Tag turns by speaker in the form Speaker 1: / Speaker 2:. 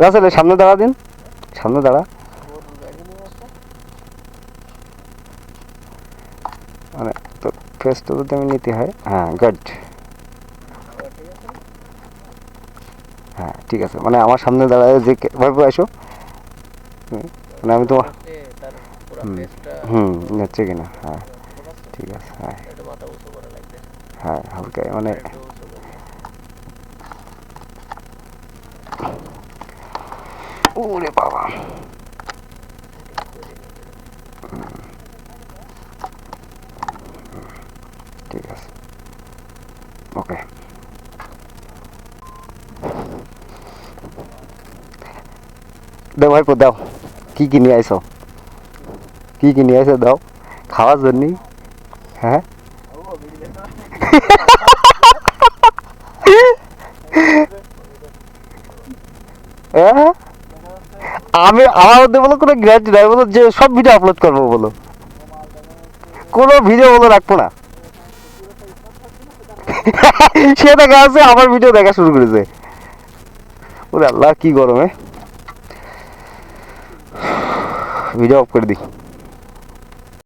Speaker 1: রাসেল সামনে দাঁড়া দিন। সামনে দাঁড়া। মানে তো ফেসটা যদি আমি নিতে হয়। হ্যাঁ গুড হ্যাঁ ঠিক আছে। মানে আমার সামনে দাঁড়ায় যে ভাবে আসো। মানে আমি তোমার হুম যাচ্ছে কিনা। হ্যাঁ। ঠিক আছে হ্যাঁ
Speaker 2: একটু মাথা উঁচু করে লাগবে
Speaker 1: হ্যাঁ হালকা মানে
Speaker 2: একটু উঁচু করে।
Speaker 1: ওরে বাবা ঠিক আছে ওকে দাও ভাইপো দাও কি কি নিয়ে আইছো কি কি নিয়ে আইছো দাও খাওয়ার জন্য হ্যাঁ হ্যাঁ? আমি আমার মধ্যে বলো কোনো গ্যারান্টি নাই, বলো যে সব ভিডিও আপলোড করব বলো। কোনো ভিডিও বলো রাখব না। সে দেখা আছে, আমার ভিডিও দেখা শুরু করেছে। ওরে আল্লাহ, কি গরমে। ভিডিও অফ করে দিই।